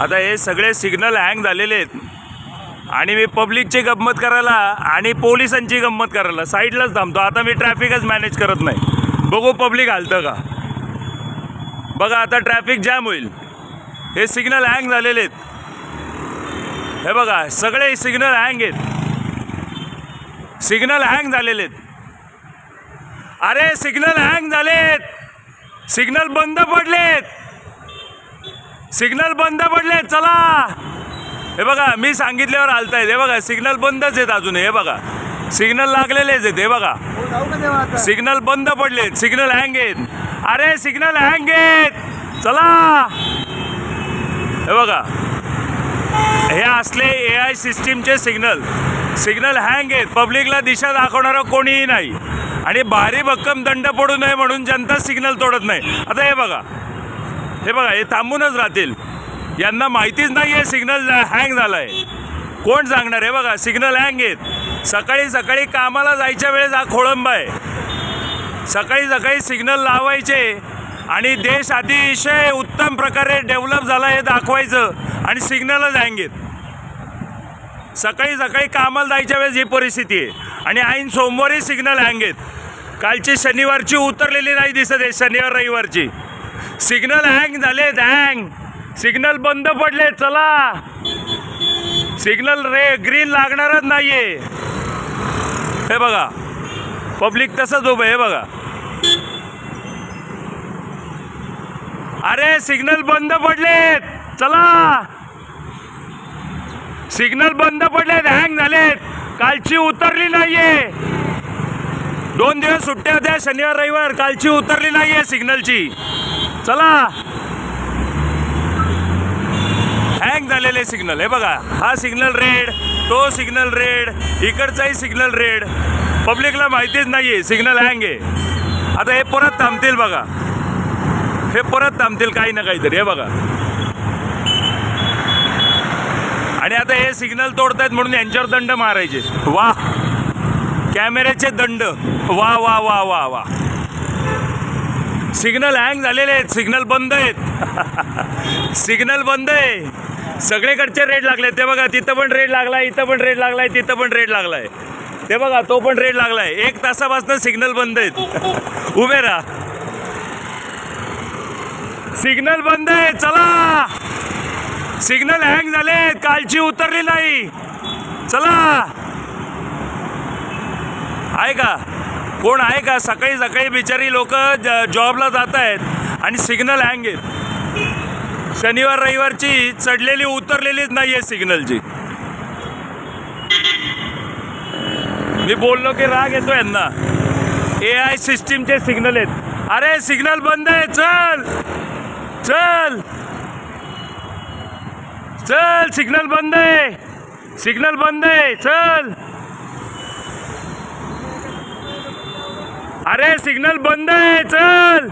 आता हे सगळे सिग्नल हँग झालेले आहेत. आणि मी पब्लिकची गंमत करायला आणि पोलिसांची गंमत करायला साईडलाच थांबतो. आता मी ट्रॅफिकच मॅनेज करत नाही. बघू पब्लिक हालतं का? बघा आता ट्रॅफिक जॅम होईल. हे सिग्नल हँग झालेले आहेत. हे बघा सगळे सिग्नल हँग आहेत. सिग्नल हँग झालेले आहेत. अरे सिग्नल हँग झालेत. सिग्नल बंद पडलेत. सिग्नल बंद पडलेत चला. हे बघा मी सांगितल्यावर आलतायत. हे बघा सिग्नल बंदच आहेत अजून हे बघा. सिग्नल लागलेलेच आहेत हे बघा. सिग्नल बंद पडलेत सिग्नल हँग आहेत. अरे सिग्नल हँग आहेत. चला. हे बघा. हे असले ए आय सिस्टीमचे सिग्नल. सिग्नल हँग आहेत. पब्लिकला दिशा दाखवणारं कोणीही नाही. आणि भारी भक्कम दंड पडू नये म्हणून जनता सिग्नल तोडत नाही. आता हे बघा. हे बघा हे थांबूनच राहतील. यांना माहितीच नाही आहे सिग्नल हँग झालं आहे कोण सांगणार? हे बघा सिग्नल हँग आहेत. सकाळी सकाळी कामाला जायच्या वेळेस हा खोळंबा आहे. सकाळी सकाळी सिग्नल लावायचे आणि देश अतिशय उत्तम प्रकारे डेव्हलप झाला हे दाखवायचं आणि सिग्नलच हँग आहेत. सकाळी सकाळी कामाला जायच्या वेळेस ही परिस्थिती आहे. आणि ऐन सोमवारी सिग्नल हँग आहेत. कालची शनिवारची उतरलेली नाही दिसत आहे शनिवार रविवारची. सिग्नल हँग झालेत हँग. सिग्नल बंद पडले चला. सिग्नल रे ग्रीन लागणारच नाहीये. हे बघा. पब्लिक तसंच उभं हे बघा. अरे सिग्नल बंद पडलेत. चला. सिग्नल बंद पडलेत हँग झालेत. कालची उतरली नाहीये. दोन दिवस सुट्ट्या होत्या शनिवार रविवार. कालची उतरली नाहीये सिग्नलची. चला. हँग झालेले सिग्नल हे बघा. हा सिग्नल रेड तो सिग्नल रेड इकडचाही सिग्नल रेड पब्लिकला माहितीच नाही आहे सिग्नल हँग आहे. आता हे परत थांबतील बघा. हे परत थांबतील काही ना काहीतरी हे बघा. आणि आता हे सिग्नल तोडतायत म्हणून यांच्यावर दंड मारायचे. वा कॅमेऱ्याचे दंड. वा वा वा वा वा. सिग्नल हँग झालेले आहेत सिग्नल बंद आहेत. सिग्नल बंद आहे. सगळीकडचे रेड लागले ते बघा तिथं पण रेड लागलाय इथं पण रेड लागलाय तिथं पण रेड लागलाय. ते बघा तो पण रेड लागलाय. एक तासापासून सिग्नल बंद आहेत. उभे राहा. सिग्नल बंद आहे चला. सिग्नल हँग झाले कालची उतरली नाही. चला. आहे का कोण आहे का? सकाळी सकाळी बिचारी लोक जॉबला जात आहेत आणि सिग्नल हँग आहेत. शनिवार रविवारची चढलेली उतरलेलीच नाही आहे सिग्नलची. मी बोललो की राग येतो यांना. ए आय सिस्टीमचे सिग्नल आहेत. अरे सिग्नल बंद आहे. चल. चल. चल सिग्नल बंद आहे. सिग्नल बंद आहे. चल. अरे सिग्नल बंद आहे चल.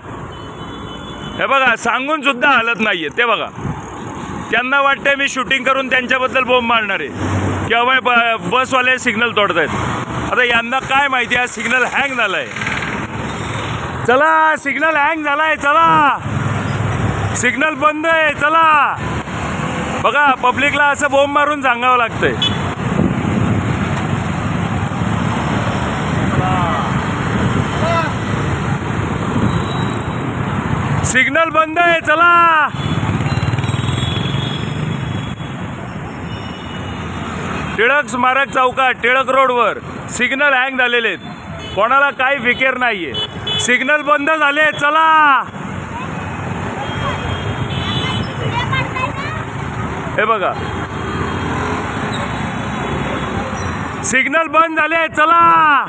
हे बघा सांगून सुद्धा हलत नाहीये. ते बघा. त्यांना वाटतंय मी शूटिंग करून त्यांच्याबद्दल बोंब मारणार आहे. किंवा बाय ब बसवाले सिग्नल तोडतायत. आता यांना काय माहिती आहे सिग्नल हँग झालाय. चला सिग्नल हँग झालाय चला. सिग्नल बंद आहे चला. बघा पब्लिकला असं बोंब मारून सांगावं लागतंय. सिग्नल बंद आहे चला. टिळक स्मारक चौकात टिळक रोडवर सिग्नल हँग झालेले आहेत. कोणाला काही फिकेर नाहीये. सिग्नल बंद झाले चला. हे बघा. सिग्नल बंद झाले चला.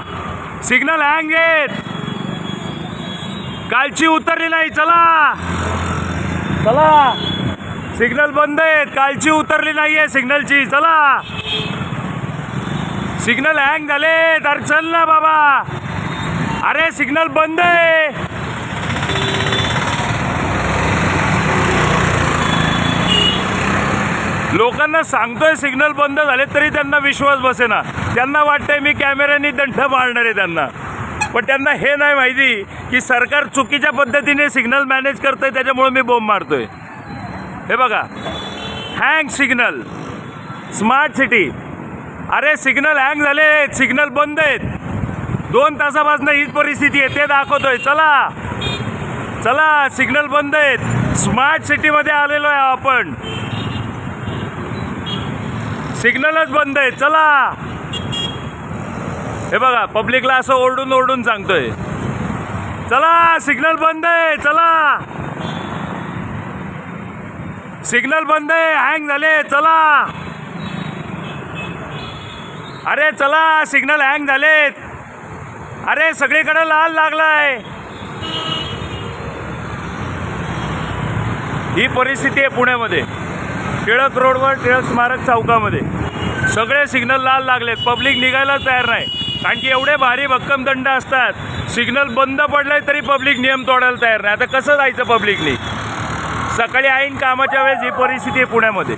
सिग्नल हँग आहेत. कालची उतरली नाही चला. चला. सिग्नल बंद आहेत कालची उतरली नाही आहे सिग्नलची चला. सिग्नल हँग झाले तर चल ना बाबा. अरे सिग्नल बंद आहे. लोकांना सांगतोय सिग्नल बंद झाले तरी त्यांना विश्वास बसेना. त्यांना वाटतंय मी कॅमेऱ्याने दंड मारणार आहे त्यांना. पण त्यांना हे नाही माहिती की सरकार चुकीच्या पद्धतीने सिग्नल मॅनेज करतोय त्याच्यामुळे मी बोंब मारतोय. हे बघा. Hang signal. Smart city. अरे सिग्नल हँग झाले सिग्नल बंद आहेत. दोन तासापासून हीच परिस्थिती आहे. ते दाखवतोय. चला. चला सिग्नल बंद आहेत. स्मार्ट सिटीमध्ये आलेलो आहे आपण. सिग्नलच बंद आहेत. चला. हे बघा पब्लिकला असं ओरडून ओरडून सांगतोय. चला सिग्नल बंद आहे चला. सिग्नल बंद आहे हँग झाले चला. अरे चला सिग्नल हँग झालेत. अरे सगळीकडे लाल लागलाय. ही परिस्थिती आहे पुण्यामध्ये. टिळक रोडवर टिळक स्मारक चौकामध्ये. सगळे सिग्नल लाल लागलेत. पब्लिक निघायलाच तयार नाही. कारण की एवढे भारी भक्कम दंड असतात. सिग्नल बंद पडलाय तरी पब्लिक नियम तोडायला तयार नाही. आता कसं जायचं पब्लिकनी सकाळी ऐन कामाच्या वेळेस ही परिस्थिती आहे पुण्यामध्ये.